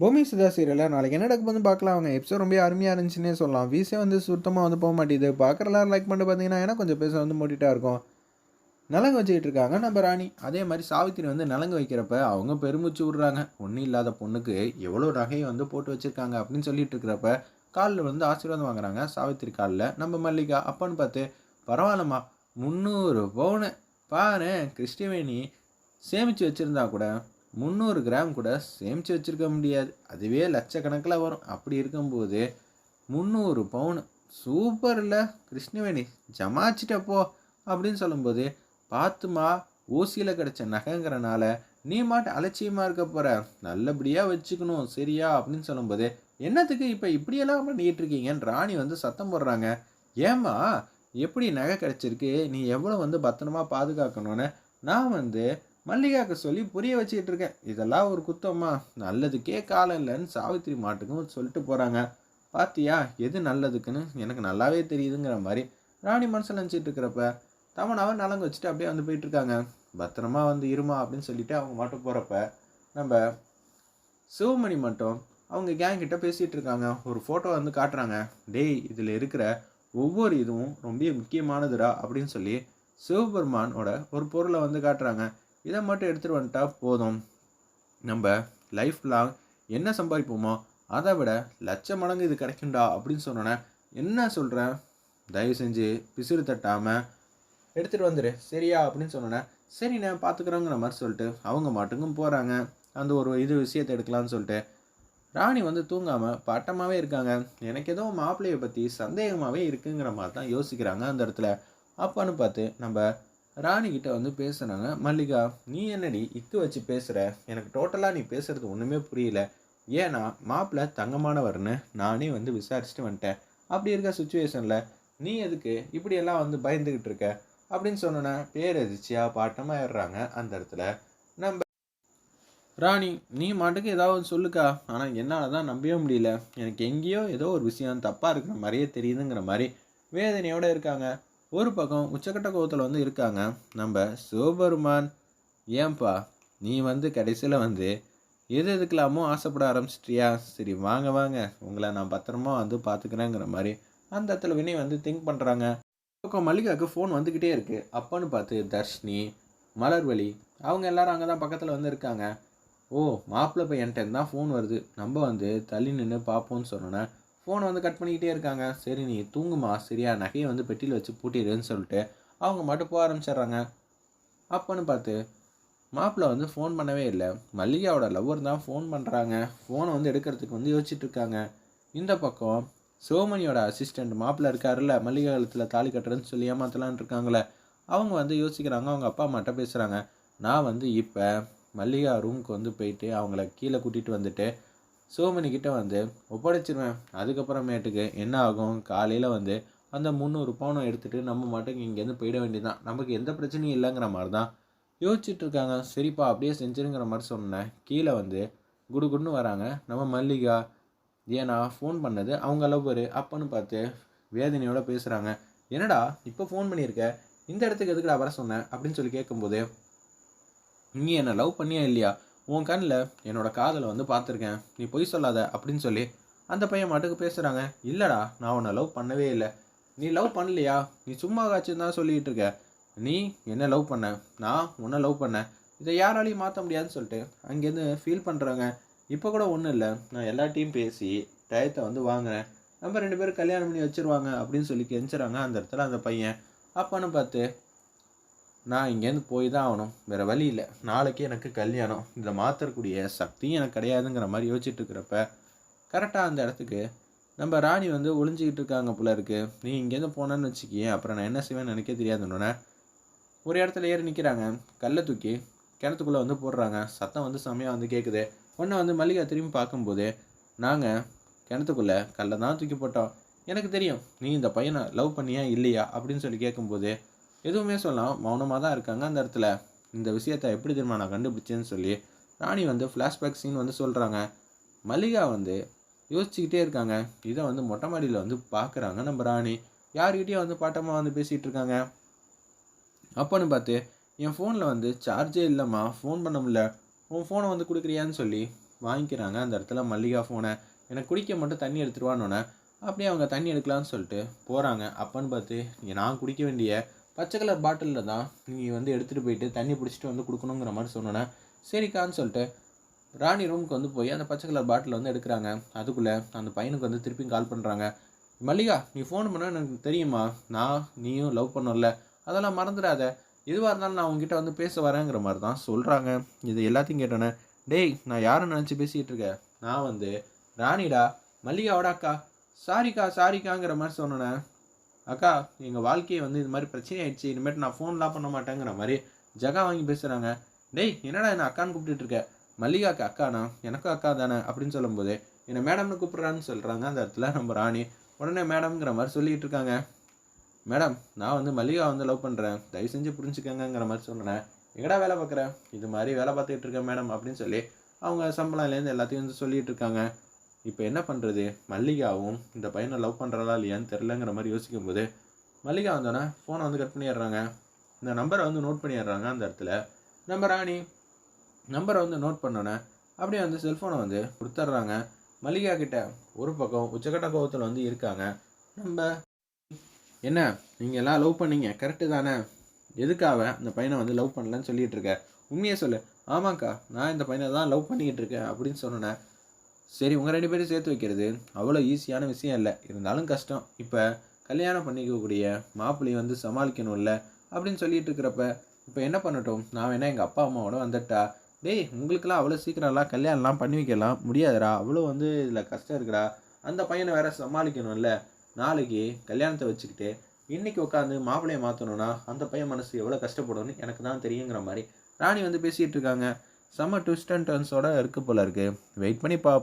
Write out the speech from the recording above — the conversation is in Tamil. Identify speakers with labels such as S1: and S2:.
S1: பூமி சுதா சீரியலில் நாளைக்கு என்ன நடக்க வந்து பார்க்கலாம். அவங்க எபிசோட் ரொம்ப அருமையாக இருந்துச்சுன்னே சொல்லலாம். வீசே வந்து சுத்தமாக வந்து போக மாட்டேது பார்க்குறலாம் லைக் பண்ணிட்டு பார்த்தீங்கன்னா ஏன்னா கொஞ்சம் பேச வந்து மூட்டிட்டா இருக்கும். நலங்கு வச்சுக்கிட்டு இருக்காங்க நம்ம ராணி. அதே மாதிரி சாவித்திரி வந்து நலங்கு வைக்கிறப்ப அவங்க பெருமிச்சு விடுறாங்க. ஒன்றும் இல்லாத பொண்ணுக்கு எவ்வளோ நகையை வந்து போட்டு வச்சுருக்காங்க அப்படின்னு சொல்லிட்டு இருக்கிறப்ப காலில் வந்து ஆசீர்வாதம் வாங்குறாங்க சாவித்திரி காலில். நம்ம மல்லிகா அப்பான்னு பார்த்து பரவாயில்லம்மா முந்நூறு பவுனு. பாரு கிறிஸ்டிவேணி சேமித்து வச்சுருந்தா கூட முந்நூறு கிராம் கூட சேமித்து வச்சுருக்க முடியாது. அதுவே லட்சக்கணக்கில் வரும். அப்படி இருக்கும்போது முந்நூறு பவுன் சூப்பரில் கிருஷ்ணவேணி ஜமாச்சிட்டப்போ அப்படின்னு சொல்லும்போது பார்த்துமா ஊசியில் கிடச்ச நகைங்கிறனால நீ மாட்டு அலட்சியமாக இருக்க போகிற நல்லபடியாக வச்சுக்கணும் சரியா அப்படின்னு சொல்லும்போது என்னத்துக்கு இப்போ இப்படியெல்லாம் பண்ணிகிட்ருக்கீங்கன்னு ராணி வந்து சத்தம் போடுறாங்க. ஏம்மா எப்படி நகை கிடச்சிருக்கு? நீ எவ்வளோ வந்து பத்திரமா பாதுகாக்கணும்னு? நான் வந்து மல்லிகாவுக்கு சொல்லி புரிய வச்சுக்கிட்டு இருக்கேன். இதெல்லாம் ஒரு குத்தம்மா. நல்லதுக்கே காலம் இல்லைன்னு சாவித்திரி மாட்டுக்கும் சொல்லிட்டு போகிறாங்க பாத்தியா எது நல்லதுக்குன்னு? எனக்கு நல்லாவே தெரியுதுங்கிற மாதிரி ராணி மனசில் நினச்சிட்டு இருக்கிறப்ப தமனாவை நலங்கு வச்சுட்டு அப்படியே வந்து போயிட்டுருக்காங்க பத்திரமா வந்து இருமா அப்படின்னு சொல்லிட்டு அவங்க மட்டும் போகிறப்ப நம்ம சிவமணி மட்டும் அவங்க கேங் கிட்ட பேசிகிட்டு இருக்காங்க. ஒரு ஃபோட்டோ வந்து காட்டுறாங்க. டேய் இதில் இருக்கிற ஒவ்வொரு இதுவும் ரொம்ப முக்கியமானதுடா அப்படின்னு சொல்லி சிவபெருமானோட ஒரு பொருளை வந்து காட்டுறாங்க. இதை மட்டும் எடுத்துகிட்டு வந்துட்டா போதும். நம்ம லைஃப் லாங் என்ன சம்பாதிப்போமோ அதை விட லட்ச மடங்கு இது கிடைக்கும்டா அப்படின்னு சொன்னோன்னே என்ன சொல்கிறேன் தயவு செஞ்சு பிசிறு தட்டாமல் எடுத்துகிட்டு வந்துடு சரியா? அப்படின்னு சொன்னோன்னே சரி நான் பார்த்துக்குறோங்கிற மாதிரி சொல்லிட்டு அவங்க மாட்டுக்கும் போகிறாங்க அந்த ஒரு இது விஷயத்தை எடுக்கலாம்னு சொல்லிட்டு ராணி வந்து தூங்காமல் பட்டமாகவே இருக்காங்க. எனக்கு ஏதோ மாப்பிள்ளையை பற்றி சந்தேகமாகவே இருக்குங்கிற மாதிரி தான் யோசிக்கிறாங்க அந்த இடத்துல. அப்பான்னு பார்த்து நம்ம ராணிக்கிட்ட வந்து பேசுகிறாங்க மல்லிகா நீ என்னடி இக்கு வச்சு பேசுகிற எனக்கு டோட்டலாக நீ பேசுகிறது ஒன்றுமே புரியல. ஏன்னா மாப்பிள்ளை தங்கமானவர்னு நானே வந்து விசாரிச்சுட்டு வந்துட்டேன். அப்படி இருக்க சுச்சுவேஷனில் நீ எதுக்கு இப்படியெல்லாம் வந்து பயந்துக்கிட்டு இருக்க? அப்படின்னு சொன்னோன்னே பாட்டமாக ஏறுறாங்க அந்த இடத்துல. நம்ம ராணி நீ மாட்டுக்கு ஏதாவது சொல்லுக்கா. ஆனால் என்னால் தான் நம்பவே முடியல. எனக்கு எங்கேயோ ஏதோ ஒரு விஷயம் தப்பாக இருக்கிற மாதிரியே தெரியுதுங்கிற மாதிரி வேதனையோடு இருக்காங்க. ஒரு பக்கம் உச்சக்கட்ட கோவத்தில் வந்து இருக்காங்க. நம்ம சிவபெருமான் ஏன்பா நீ வந்து கடைசியில் வந்து எது எதுக்கெல்லாமோ ஆசைப்பட ஆரம்பிச்சிட்டியா? சரி வாங்க வாங்க. உங்களை நான் பத்திரமா வந்து பார்த்துக்கிறேங்கிற மாதிரி அந்த இடத்துல வினய் வந்து திங்க் பண்ணுறாங்க பக்கம் மல்லிகாவுக்கு ஃபோன் வந்துக்கிட்டே இருக்குது அப்போன்னு பார்த்து தர்ஷினி மலர்வழி அவங்க எல்லாரும் அங்கே தான் பக்கத்தில் வந்து இருக்காங்க. ஓ மாப்பிள்ளை பையன்ட்ட தான் ஃபோன் வருது. நம்ம வந்து தள்ளி நின்று பார்ப்போம்னு சொன்னோன்னே ஃபோனை வந்து கட் பண்ணிக்கிட்டே இருக்காங்க. சரி நீ தூங்குமா? சரியா நகையை வந்து பெட்டியில் வச்சு பூட்டிடுன்னு சொல்லிட்டு அவங்க மட்டும் போக ஆரம்பிச்சிடுறாங்க. அப்போன்னு பார்த்து மாப்பிள்ளை வந்து ஃபோன் பண்ணவே இல்லை. மல்லிகாவோட லவ்வர் தான் ஃபோன் பண்ணுறாங்க ஃபோனை வந்து எடுக்கிறதுக்கு வந்து யோசிச்சுட்டு இருக்காங்க. இந்த பக்கம் சிவமணியோட அசிஸ்டண்ட் மாப்பிள்ளை இருக்காருல்ல மல்லிகை காலத்தில் தாலி கட்டுறேன்னு சொல்லி ஏமாத்தலான் இருக்காங்களே. அவங்க வந்து யோசிக்கிறாங்க. அவங்க அப்பா அம்மாட்ட பேசுகிறாங்க நான் வந்து இப்போ மல்லிகா ரூமுக்கு வந்து போயிட்டு அவங்கள கீழே கூட்டிகிட்டு வந்துட்டு சிவமணிக்கிட்ட வந்து ஒப்படைச்சிருவேன். அதுக்கப்புறமேட்டுக்கு என்ன ஆகும்? காலையில் வந்து அந்த முந்நூறு பவுனை எடுத்துகிட்டு நம்ம மட்டும் இங்கேருந்து போயிட வேண்டியதான் நமக்கு எந்த பிரச்சனையும் இல்லைங்கிற மாதிரி தான் யோசிச்சுட்டு இருக்காங்க சரிப்பா அப்படியே செஞ்சிருங்கிற மாதிரி சொன்னேன் கீழே வந்து குடுகுடுன்னு வராங்க. நம்ம மல்லிகா ஏன்னா ஃபோன் பண்ணது அவங்க லவ்வர் அப்பன்னு பார்த்து வேதனையோட பேசுகிறாங்க என்னடா இப்போ ஃபோன் பண்ணியிருக்க? இந்த இடத்துக்கு எதுக்குடா வர சொன்னேன் அப்படின்னு சொல்லி கேட்கும்போது நீ என்னை லவ் பண்ணியா இல்லையா? உன் கண்ணில் என்னோட காதலை வந்து பார்த்துருக்கேன். நீ பொய் சொல்லாத அப்படின்னு சொல்லி அந்த பையன் மாட்டுக்கு பேசுகிறாங்க இல்லைடா நான் உன்னை லவ் பண்ணவே இல்லை. நீ லவ் பண்ணலையா? நீ சும்மா காய்ச்சி தான் சொல்லிகிட்டு இருக்க. நீ என்ன லவ் பண்ண? நான் உன்னை லவ் பண்ணேன் இதை யாராலையும் மாற்ற முடியாதுன்னு சொல்லிட்டு அங்கேருந்து ஃபீல் பண்ணுறாங்க இப்போ கூட ஒன்றும் இல்லை. நான் எல்லாட்டையும் பேசி டயத்தை வந்து வாங்கினேன் நம்ம ரெண்டு பேரும் கல்யாணம் பண்ணி வச்சுருவாங்க அப்படின்னு சொல்லி கெஞ்சுறாங்க அந்த இடத்துல அந்த பையன். அப்பான்னு பார்த்து நான் இங்கேருந்து போய் தான் ஆகணும். வேறு வழி இல்லை. நாளைக்கு எனக்கு கல்யாணம். இதை மாற்றக்கூடிய சக்தியும் எனக்கு கிடையாதுங்கிற மாதிரி யோசிச்சுட்டு இருக்கிறப்ப கரெக்டாக அந்த இடத்துக்கு நம்ம ராணி வந்து ஒளிஞ்சிக்கிட்டு இருக்காங்க போல இருக்கு. நீ இங்கேருந்து போனேன்னு வச்சுக்கியே அப்புறம் நான் என்ன செய்வேன்னு எனக்கே தெரியாதுன்னொன்னே ஒரு இடத்துல ஏறி நிற்கிறாங்க கல்லை தூக்கி கிணத்துக்குள்ளே வந்து போடுறாங்க. சத்தம் வந்து செம்மையாக வந்து கேட்குது. ஒன்று வந்து மல்லிகா திரும்பி பார்க்கும்போது நாங்கள் கிணத்துக்குள்ளே கல்லை தான் தூக்கி போட்டோம். எனக்கு தெரியும் நீ இந்த பையனை லவ் பண்ணியா இல்லையா அப்படின்னு சொல்லி கேட்கும்போது எதுவுமே சொல்லலாம் மௌனமாக தான் இருக்காங்க. அந்த இடத்துல இந்த விஷயத்தை எப்படி தெரியுமா நான் கண்டுபிடிச்சேன்னு சொல்லி ராணி வந்து ஃப்ளாஷ்பேக் சீன் வந்து சொல்கிறாங்க மல்லிகா வந்து யோசிச்சுக்கிட்டே இருக்காங்க. இதை வந்து மொட்டை மாடியில் வந்து பார்க்குறாங்க நம்ம ராணி. யார்கிட்டயும் வந்து பாட்டமாக வந்து பேசிகிட்டு இருக்காங்க. அப்போன்னு பார்த்து என் ஃபோனில் வந்து சார்ஜே இல்லைம்மா. ஃபோன் பண்ண முடியல. உன் ஃபோனை வந்து கொடுக்குறியான்னு சொல்லி வாங்கிக்கிறாங்க அந்த இடத்துல மல்லிகா ஃபோனை எனக்கு குடிக்க மட்டும் தண்ணி எடுத்துருவான்னொன்னே அப்படியே அவங்க தண்ணி எடுக்கலான்னு சொல்லிட்டு போகிறாங்க அப்போன்னு பார்த்து நான் குடிக்க வேண்டிய பச்சை கலர் பாட்டிலில் தான் நீங்கள் வந்து எடுத்துகிட்டு போயிட்டு தண்ணி பிடிச்சிட்டு வந்து கொடுக்கணுங்கிற மாதிரி சொன்னோன்னே சரிக்கான்னு சொல்லிட்டு ராணி ரூமுக்கு வந்து போய் அந்த பச்சை கலர் பாட்டில் வந்து எடுக்கிறாங்க. அதுக்குள்ளே அந்த பையனுக்கு வந்து திருப்பியும் கால் பண்ணுறாங்க மல்லிகா நீ ஃபோன் பண்ண எனக்கு தெரியுமா? நான் நீயும் லவ் பண்ணல அதெல்லாம் மறந்துடாத. எதுவாக இருந்தாலும் நான் உங்ககிட்ட வந்து பேச வரேங்கிற மாதிரி தான் சொல்கிறாங்க இது எல்லாத்தையும் கேட்டோன்னே டேய் நான் யாரை நினச்சி பேசிக்கிட்டு இருக்கேன் நான் வந்து ராணிடா மல்லிகாவோட அக்கா. சாரிக்கா சாரிக்காங்கிற மாதிரி சொன்னேன் அக்கா எங்கள் வாழ்க்கையை வந்து இது மாதிரி பிரச்சனை ஆயிடுச்சு. இனிமேட்டு நான் ஃபோன்லாம் பண்ண மாட்டேங்கிற மாதிரி ஜகா வாங்கி பேசுகிறாங்க டேய் என்னடா என்ன அக்கான்னு கூப்பிட்டுட்டு இருக்க? மல்லிகாக்கு அக்கானா? எனக்கும் அக்கா தானே? அப்படின்னு சொல்லும்போது என்னை மேடம்னு கூப்பிட்றான்னு சொல்கிறாங்க அந்த இடத்துல நம்ம ராணி உடனே மேடம்ங்கிற மாதிரி சொல்லிகிட்டு இருக்காங்க. மேடம் நான் வந்து மல்லிகா வந்து லவ் பண்ணுறேன் தயவு செஞ்சு புரிஞ்சுக்கங்கங்கிற மாதிரி சொன்னேன். எங்கடா வேலை பார்க்குறேன் இது மாதிரி வேலை பார்த்துக்கிட்டு இருக்கேன் மேடம் அப்படின்னு சொல்லி அவங்க சம்பளம்லேருந்து எல்லாத்தையும் வந்து சொல்லிகிட்டு இருக்காங்க. இப்போ என்ன பண்ணுறது மல்லிகாவும் இந்த பையனை லவ் பண்ணுறதா இல்லையான்னு தெரிலங்கிற மாதிரி யோசிக்கும்போது மல்லிகா வந்தோடனே ஃபோனை வந்து கட் பண்ணிடுறாங்க. இந்த நம்பரை வந்து நோட் பண்ணிடுறாங்க அந்த இடத்துல. நம்ம ராணி நம்பரை வந்து நோட் பண்ணோன்னே அப்படியே வந்து செல்ஃபோனை வந்து கொடுத்துட்றாங்க. மல்லிகா கிட்ட ஒரு பக்கம் உச்சக்கட்ட கோவத்தில் வந்து இருக்காங்க. நம்ம என்ன? நீங்கள் எல்லாம் லவ் பண்ணீங்க. கரெக்டு தானே? எதுக்காக அந்த பையனை வந்து லவ் பண்ணலன்னு சொல்லிகிட்டு இருக்க? உண்மையை சொல்லு. ஆமாக்கா நான் இந்த பையனை தான் லவ் பண்ணிக்கிட்டு இருக்கேன் அப்படின்னு சொன்னேன் சரி உங்கள் ரெண்டு பேரும் சேர்த்து வைக்கிறது அவ்வளோ ஈஸியான விஷயம் இல்லை. இருந்தாலும் கஷ்டம். இப்போ கல்யாணம் பண்ணிக்கக்கூடிய மாப்பிள்ளையை வந்து சமாளிக்கணும்ல அப்படின்னு சொல்லிட்டு இருக்கிறப்ப இப்போ என்ன பண்ணட்டும்? நான் வேணா எங்கள் அப்பா அம்மாவோட வந்துட்டா. டேய் உங்களுக்கெல்லாம் அவ்வளோ சீக்கிரம்லாம் கல்யாணம்லாம் பண்ணி வைக்கலாம். முடியாதுடா. அவ்வளோ வந்து இதில் கஷ்டம் இருக்குடா. அந்த பையனை வேற சமாளிக்கணும்ல. நாளைக்கு கல்யாணத்தை வச்சுக்கிட்டு இன்னைக்கு உட்காந்து மாப்பிள்ளையை மாற்றணும்னா அந்த பையன் மனசு எவ்வளோ கஷ்டப்படும்னு எனக்கு தான் தெரியுங்கிற மாதிரி ராணி வந்து பேசிகிட்டு இருக்காங்க. செம்ம ட்விஸ்ட் அண்ட் டர்ன்ஸோட இருக்கு போல இருக்குது வெயிட் பண்ணி பார்ப்போம்